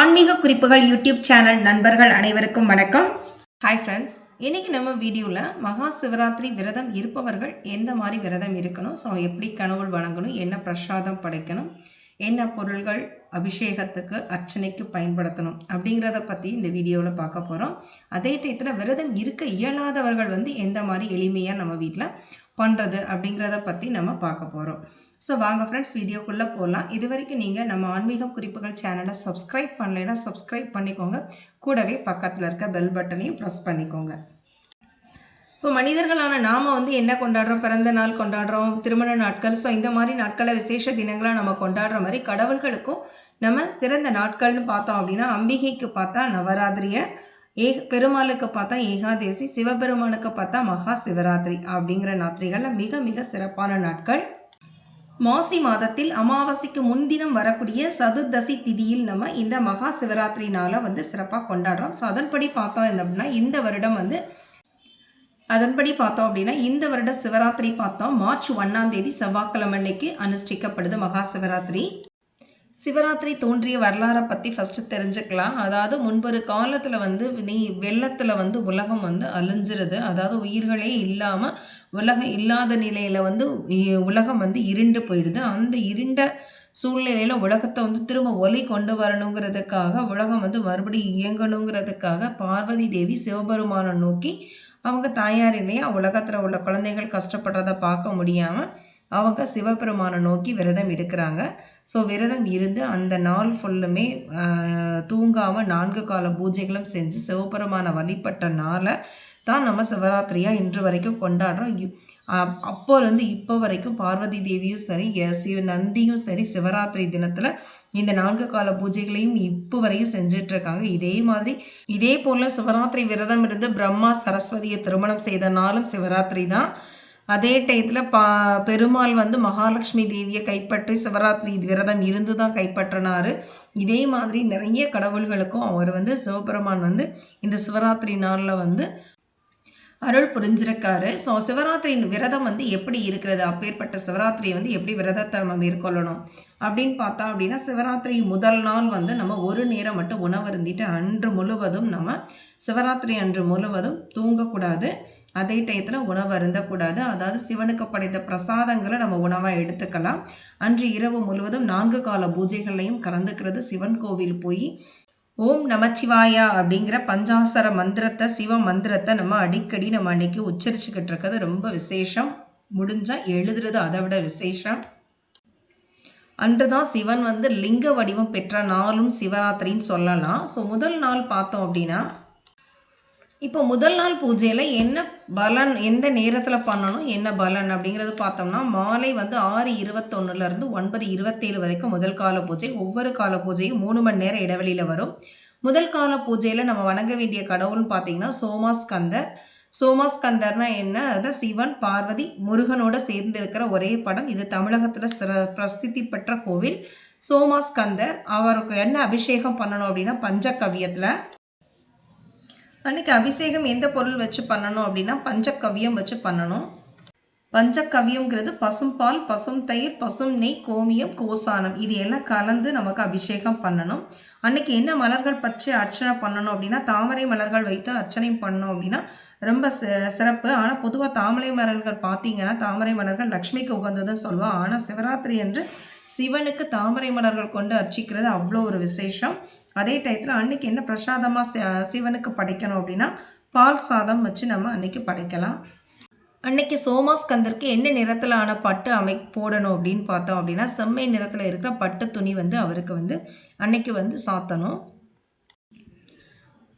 ஆன்மீக குறிப்புகள் YouTube channel நண்பர்கள் அனைவருக்கும் வணக்கம். ஹாய் ஃப்ரெண்ட்ஸ் இன்னைக்கு நம்ம வீடியோவில் மகா சிவராத்திரி விரதம் இருப்பவர்கள் எந்த மாதிரி விரதம் இருக்கணும்? ஸோ எப்படி கனவுள் வழங்கணும் என்ன பிரசாதம் படைக்கணும்? என்ன பொருள்கள் அபிஷேகத்துக்கு அர்ச்சனைக்கு பயன்படுத்தணும்? அப்படிங்கிறத பற்றி இந்த வீடியோவில் பார்க்க போகிறோம் அதே டயத்தில் விரதம் இருக்க இயலாதவர்கள் வந்து எந்த மாதிரி எளிமையாக நம்ம வீட்டில் பண்ணுறது அப்படிங்கிறத பற்றி நம்ம பார்க்க போகிறோம் ஸோ வாங்க ஃப்ரெண்ட்ஸ் வீடியோக்குள்ளே போகலாம் இது வரைக்கும் நீங்கள் நம்ம ஆன்மீக குறிப்புகள் சேனலை சப்ஸ்கிரைப் பண்ணலைன்னா சப்ஸ்கிரைப் பண்ணிக்கோங்க. கூடவே பக்கத்தில் இருக்க பெல் பட்டனையும் ப்ரெஸ் பண்ணிக்கோங்க. இப்போ மனிதர்களான நாம் வந்து என்ன கொண்டாடுறோம்? பிறந்த நாள் கொண்டாடுறோம் திருமண நாட்கள். ஸோ இந்த மாதிரி நாட்களை விசேஷ தினங்களாக நம்ம கொண்டாடுற மாதிரி கடவுள்களுக்கும் நம்ம சிறந்த நாட்கள்னு பார்த்தோம் அப்படின்னா அம்பிகைக்கு பார்த்தா நவராத்திரியை ஏ பெருமாளுக்கு பார்த்தா ஏகாதேசி சிவபெருமானுக்கு பார்த்தா மகா சிவராத்திரி அப்படிங்கிற நாத்திரிகள்ல மிக மிக சிறப்பான நாட்கள். மாசி மாதத்தில் அமாவாசைக்கு முன்தினம் வரக்கூடிய சதுர்தசி திதியில் நம்ம இந்த மகா சிவராத்திரி நாளை வந்து சிறப்பாக கொண்டாடுறோம். ஸோ அதன்படி பார்த்தோம் அப்படின்னா இந்த வருடம் வந்து அதன்படி பார்த்தோம் அப்படின்னா இந்த வருட சிவராத்திரி பார்த்தோம். மார்ச் ஒன்னாம் தேதி செவ்வாய்க்கிழமை அன்னைக்கு அனுஷ்டிக்கப்படுது மகா சிவராத்திரி. சிவராத்திரி தோன்றிய வரலாறை பற்றி ஃபஸ்ட்டு தெரிஞ்சுக்கலாம். அதாவது முன்பொரு காலத்தில் வந்து நீ வெள்ளத்தில் வந்து உலகம் வந்து அழிஞ்சிருது. அதாவது உயிர்களே இல்லாமல் உலகம் இல்லாத நிலையில் வந்து உலகம் வந்து இருண்டு போயிடுது. அந்த இருண்ட சூழ்நிலையில் உலகத்தை வந்து திரும்ப ஒலி கொண்டு வரணுங்கிறதுக்காக உலகம் வந்து மறுபடியும் இயங்கணுங்கிறதுக்காக பார்வதி தேவி சிவபெருமானை நோக்கி அவங்க தாயார் இல்லையா உலகத்தில் உள்ள குழந்தைகள் கஷ்டப்படுறத பார்க்க முடியாமல் அவங்க சிவபெருமானை நோக்கி விரதம் எடுக்கிறாங்க. ஸோ விரதம் இருந்து அந்த நாள் ஃபுல்லுமே தூங்காமல் நான்கு கால பூஜைகளும் செஞ்சு சிவபெருமானை வழிபட்ட நாளை தான் நம்ம சிவராத்திரியாக இன்று வரைக்கும் கொண்டாடுறோம். அப்போலேருந்து இப்போ வரைக்கும் பார்வதி தேவியும் சரி சிவ நந்தியும் சரி சிவராத்திரி தினத்தில் இந்த நான்கு கால பூஜைகளையும் இப்போ வரையும் செஞ்சுட்டு இருக்காங்க இதே மாதிரி இதே போல சிவராத்திரி விரதம் இருந்து பிரம்மா சரஸ்வதியை திருமணம் செய்த நாளும் சிவராத்திரி தான். அதே டயத்தில் பா பெருமாள் வந்து மகாலட்சுமி தேவியை கைப்பற்றி சிவராத்திரி விரதம் இருந்து தான் கைப்பற்றினாரு. இதே மாதிரி நிறைய கடவுள்களுக்கும் அவர் வந்து சிவபெருமான் வந்து இந்த சிவராத்திரி நாள்ல வந்து அருள் புரிஞ்சிருக்காரு. ஸோ சிவராத்திரி விரதம் வந்து எப்படி இருக்கிறது? அப்பேற்பட்ட சிவராத்திரியை வந்து எப்படி விரதத்தை நம்ம மேற்கொள்ளணும்? அப்படின்னு பார்த்தா அப்படின்னா சிவராத்திரி முதல் நாள் வந்து நம்ம ஒரு நேரம் மட்டும் உணவருந்திட்டு அன்று முழுவதும் நம்ம சிவராத்திரி அன்று முழுவதும் தூங்கக்கூடாது. அதே டயத்தில் உணவு அருந்தக்கூடாது. அதாவது சிவனுக்கு படைத்த பிரசாதங்களை நம்ம உணவாக எடுத்துக்கலாம். அன்று இரவு முழுவதும் நான்கு கால பூஜைகள்லையும் கலந்துக்கிறது சிவன் கோவில் போய் ஓம் நமச்சிவாயா அப்படிங்கிற பஞ்சாசர மந்திரத்தை சிவ மந்திரத்தை நம்ம அடிக்கடி நம்ம அன்னைக்கு உச்சரிச்சுக்கிட்டு இருக்கிறது. ரொம்ப விசேஷம். முடிஞ்சா எழுதுறது அதை விட விசேஷம். அன்றுதான் சிவன் வந்து லிங்க வடிவம் பெற்ற நாளும் சிவராத்திரின்னு சொல்லலாம். ஸோ முதல் நாள் பார்த்தோம் அப்படின்னா இப்போ முதல் நாள் பூஜையில் என்ன பலன் எந்த நேரத்தில் பண்ணணும் என்ன பலன் அப்படிங்கிறது பார்த்தோம்னா மாலை வந்து ஆறு இருபத்தொன்னுலேருந்து ஒன்பது இருபத்தேழு வரைக்கும் முதல் கால பூஜை. ஒவ்வொரு கால பூஜையும் மூணு மணி நேரம் இடைவெளியில் வரும். முதல் கால பூஜையில் நம்ம வணங்க வேண்டிய கடவுள்னு பார்த்தீங்கன்னா சோமாஸ்கந்தர். சோமாஸ்கந்தர்னா என்ன? அதாவது சிவன் பார்வதி முருகனோட சேர்ந்து இருக்கிற ஒரே படம். இது தமிழகத்தில் சிற பிரசித்தி பெற்ற கோவில். சோமாஸ்கந்தர். அவருக்கு என்ன அபிஷேகம் பண்ணணும் அப்படின்னா பஞ்சகவியத்தில் அன்னைக்கு அபிஷேகம் எந்த பொருள் வச்சு பண்ணணும் அப்படின்னா பஞ்சக்கவியம் வச்சு பண்ணணும். பஞ்சகவியம்ங்கிறது பசும்பால் பசும் தயிர் பசும் நெய் கோமியம் கோசானம். இது எல்லாம் கலந்து நமக்கு அபிஷேகம் பண்ணணும். அன்னைக்கு என்ன மலர்கள் பற்றி அர்ச்சனை பண்ணணும் அப்படின்னா தாமரை மலர்கள் வைத்து அர்ச்சனை பண்ணணும் அப்படின்னா ரொம்ப சிறப்பு. ஆனால் பொதுவாக தாமரை மலர்கள் பார்த்தீங்கன்னா தாமரை மலர்கள் லக்ஷ்மிக்கு உகந்ததுன்னு சொல்லுவோம். ஆனால் சிவராத்திரி என்று சிவனுக்கு தாமரை மலர்கள் கொண்டு அர்ச்சிக்கிறது அவ்வளோ ஒரு விசேஷம். அதே டயத்தில் அன்னைக்கு என்ன பிரசாதமாக சிவனுக்கு படைக்கணும் அப்படின்னா பால் சாதம் வச்சு நம்ம அன்னைக்கு படைக்கலாம். அன்னைக்கு சோமாஸ்கந்தருக்கு என்ன நிறத்துல ஆன பட்டு அமை போடணும் அப்படின்னு பார்த்தோம் அப்படின்னா செம்மை நிறத்தில் இருக்கிற பட்டு துணி வந்து அவருக்கு வந்து அன்னைக்கு வந்து சாத்தணும்.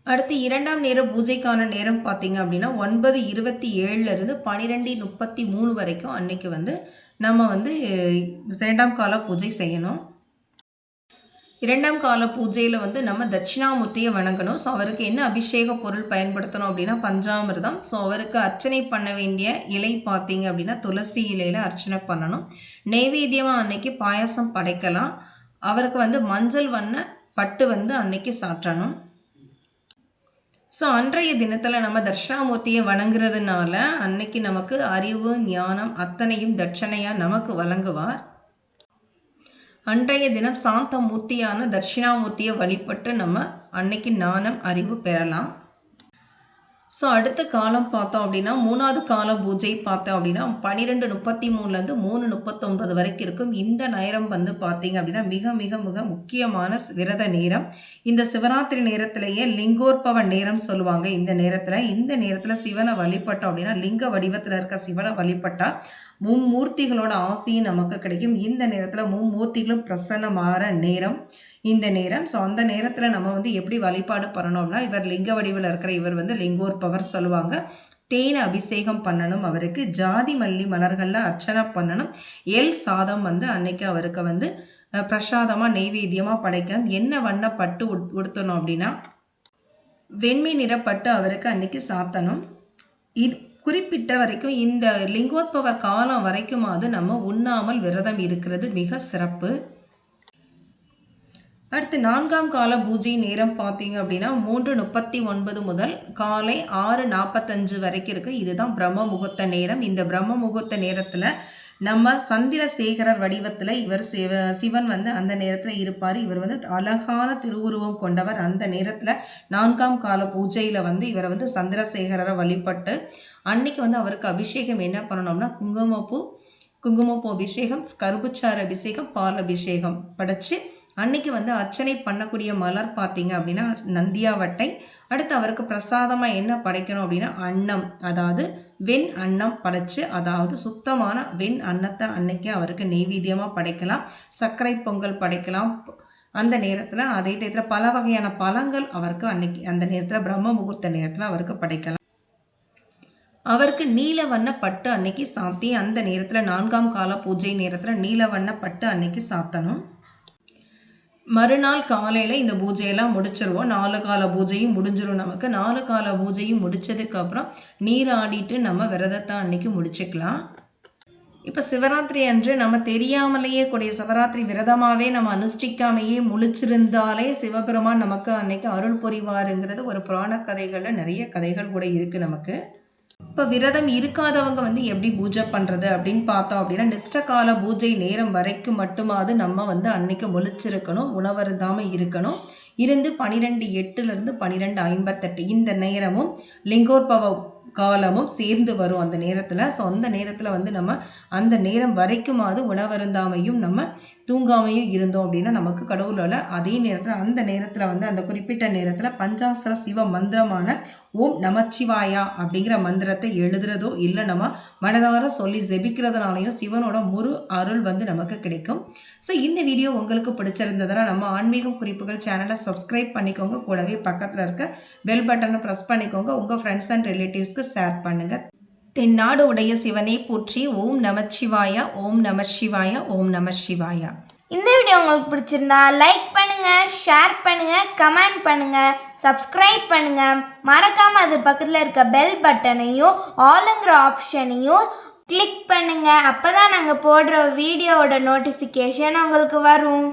அடுத்து இரண்டாம் நேர பூஜைக்கான நேரம் பார்த்தீங்க அப்படின்னா ஒன்பது இருபத்தி ஏழுல இருந்து பனிரெண்டு முப்பத்தி மூணு வரைக்கும் அன்னைக்கு வந்து நம்ம வந்து இரண்டாம் கால பூஜை செய்யணும். இரண்டாம் கால பூஜையில் வந்து நம்ம தட்சிணாமூர்த்தியை வணங்கணும். ஸோ அவருக்கு என்ன அபிஷேக பொருள் பயன்படுத்தணும் அப்படின்னா பஞ்சாமிர்தம். ஸோ அவருக்கு அர்ச்சனை பண்ண வேண்டிய இலை பார்த்தீங்க அப்படின்னா துளசி இலையில அர்ச்சனை பண்ணணும். நெய்வேத்தியமாக அன்னைக்கு பாயாசம் படைக்கலாம். அவருக்கு வந்து மஞ்சள் வண்ண பட்டு வந்து அன்னைக்கு சாற்றணும். ஸோ அன்றைய தினத்தில் நம்ம தட்சிணாமூர்த்தியை வணங்குறதுனால அன்னைக்கு நமக்கு அறிவு ஞானம் அத்தனையும் தட்சணையாக நமக்கு வழங்குவார். அன்றைய தினம் சாந்த மூர்த்தியான தட்சிணாமூர்த்தியை வழிபட்டு நம்ம அன்னைக்கு ஞானம் அறிவு பெறலாம். ஸோ அடுத்த காலம் பார்த்தோம் அப்படின்னா மூணாவது கால பூஜை பார்த்தோம் அப்படின்னா பன்னிரெண்டு முப்பத்தி மூணுலேருந்து மூணு முப்பத்தொன்பது வரைக்கும் இருக்கும். இந்த நேரம் வந்து பார்த்தீங்க அப்படின்னா மிக மிக மிக முக்கியமான விரத நேரம். இந்த சிவராத்திரி நேரத்திலேயே லிங்கோற்பவ நேரம் சொல்லுவாங்க. இந்த நேரத்தில் இந்த நேரத்தில் சிவனை வழிபட்டோம் அப்படின்னா லிங்க வடிவத்தில் இருக்க சிவனை வழிபட்டா மும்மூர்த்திகளோட ஆசையும் நமக்கு கிடைக்கும். இந்த நேரத்தில் மும்மூர்த்திகளும் பிரசன்னமான நேரம். இந்த நேரம் ஸோ அந்த நேரத்தில் நம்ம வந்து எப்படி வழிபாடு பண்ணணும்னா இவர் லிங்க வடிவில் இருக்கிற இவர் வந்து லிங்கோற்பவர் சொல்லுவாங்க. தேன் அபிஷேகம் பண்ணணும் அவருக்கு ஜாதி மல்லி மலர்களில் அர்ச்சனை பண்ணணும். எல் சாதம் வந்து அன்னைக்கு அவருக்கு வந்து பிரசாதமாக நெய்வேத்தியமாக படைக்கணும். என்ன வண்ண பட்டு உடுத்தணும் அப்படின்னா வெண்மை நிறப்பட்டு அவருக்கு அன்னைக்கு சாத்தணும். இது குறிப்பிட்ட வரைக்கும் இந்த லிங்கோத்பவர் காலம் வரைக்குமாவது நம்ம உண்ணாமல் விரதம் இருக்கிறது மிக சிறப்பு. அடுத்து நான்காம் கால பூஜை நேரம் பார்த்தீங்க அப்படின்னா மூன்று முப்பத்தி ஒன்பது முதல் காலை ஆறு நாற்பத்தஞ்சு வரைக்கும் இருக்குது இதுதான் பிரம்ம முகூர்த்த நேரம். இந்த பிரம்ம முகூர்த்த நேரத்தில் நம்ம சந்திரசேகரர் வடிவத்தில் இவர் சிவ சிவன் வந்து அந்த நேரத்தில் இருப்பார். இவர் வந்து அழகான திருவுருவம் கொண்டவர். அந்த நேரத்தில் நான்காம் கால பூஜையில் வந்து இவரை வந்து சந்திரசேகரரை வழிபட்டு அன்னைக்கு வந்து அவருக்கு அபிஷேகம் என்ன பண்ணணும்னா குங்குமப்பூ குங்குமப்பூ அபிஷேகம் கரும்புச்சாறு அபிஷேகம் பால் அபிஷேகம். படைச்சு அன்னைக்கு வந்து அர்ச்சனை பண்ணக்கூடிய மலர் பார்த்தீங்க அப்படின்னா நந்தியாவட்டை. அடுத்து அவருக்கு பிரசாதமா என்ன படைக்கணும் அப்படின்னா அன்னம். அதாவது வெண் அன்னம் படைச்சு அதாவது சுத்தமான வெண் அன்னத்தை அன்னைக்கு அவருக்கு நெய்வேத்தியமா படைக்கலாம். சர்க்கரை பொங்கல் படைக்கலாம். அந்த நேரத்துல அதே நேரத்துல பல வகையான பழங்கள் அவருக்கு அன்னைக்கு அந்த நேரத்துல பிரம்ம முகூர்த்த நேரத்துல அவருக்கு படைக்கலாம். அவருக்கு நீல வண்ண பட்டு அன்னைக்கு சாத்தி அந்த நேரத்துல நான்காம் கால பூஜை நேரத்துல நீல வண்ண பட்டு அன்னைக்கு சாத்தணும். மறுநாள் காலையில் இந்த பூஜையெல்லாம் முடிச்சிருவோம். நாலு கால பூஜையும் முடிஞ்சிரும் நமக்கு. நாலு கால பூஜையும் முடிச்சதுக்கப்புறம் நீராடிட்டு நம்ம விரதத்தை அன்னைக்கு முடிச்சுக்கலாம். இப்போ சிவராத்திரி அன்று நம்ம தெரியாமலேயே கூடிய சிவராத்திரி விரதமாகவே நம்ம அனுஷ்டிக்காமையே முழிச்சிருந்தாலே சிவபெருமான் நமக்கு அன்னைக்கு அருள் புரிவாருங்கிறது ஒரு புராண கதைகளில் நிறைய கதைகள் கூட இருக்குது நமக்கு. இப்போ விரதம் இருக்காதவங்க வந்து எப்படி பூஜை பண்ணுறது அப்படின்னு பார்த்தோம் அப்படின்னா நிஷ்டகால பூஜை நேரம் வரைக்கும் மட்டுமாவது நம்ம வந்து அன்னைக்கு முழிச்சிருக்கணும் உணவருந்தாமல் இருக்கணும். இருந்து பனிரெண்டு எட்டுலேருந்து பனிரெண்டு ஐம்பத்தெட்டு இந்த நேரமும் லிங்கோற்பவ காலமும் சேர்ந்து வரும் அந்த நேரத்தில். ஸோ அந்த நேரத்தில் வந்து நம்ம அந்த நேரம் வரைக்குமாவது உணவருந்தாமையும் நம்ம தூங்காமையும் இருந்தோம் அப்படின்னா நமக்கு கடவுளோட அதே நேரத்தில் அந்த நேரத்தில் வந்து அந்த குறிப்பிட்ட நேரத்தில் பஞ்சாஸ்திர சிவ மந்திரமான ஓம் நமச்சிவாயா அப்படிங்கிற மந்திரத்தை எழுதுறதோ இல்லை நம்ம மனதார சொல்லி ஜெபிக்கிறதுனாலையும் சிவனோட முரு அருள் வந்து நமக்கு கிடைக்கும். ஸோ இந்த வீடியோ உங்களுக்கு பிடிச்சிருந்ததுன்னா நம்ம ஆன்மீகம் குறிப்புகள் சேனலை சப்ஸ்கிரைப் பண்ணிக்கோங்க. கூடவே பக்கத்தில் இருக்க பெல் பட்டனை ப்ரெஸ் பண்ணிக்கோங்க. உங்கள் ஃப்ரெண்ட்ஸ் அண்ட் ரிலேட்டிவ்ஸ்க்கு ஷேர் பண்ணுங்க. தென்னாடு உடைய சிவனை போற்றி ஓம் நமச்சிவாயா ஓம் நம சிவாயா ஓம் நம சிவாயா. இந்த வீடியோ உங்களுக்கு பிடிச்சிருந்தா லைக் பண்ணுங்க ஷேர் பண்ணுங்க கமெண்ட் பண்ணுங்க சப்ஸ்கிரைப் பண்ணுங்க. மறக்காம அது பக்கத்துல இருக்க பெல் பட்டனையும் ஆளுங்கிற ஆப்ஷனையும் கிளிக் பண்ணுங்க. அப்பதான் நாங்க போடுற வீடியோவோட நோட்டிஃபிகேஷன் உங்களுக்கு வரும்.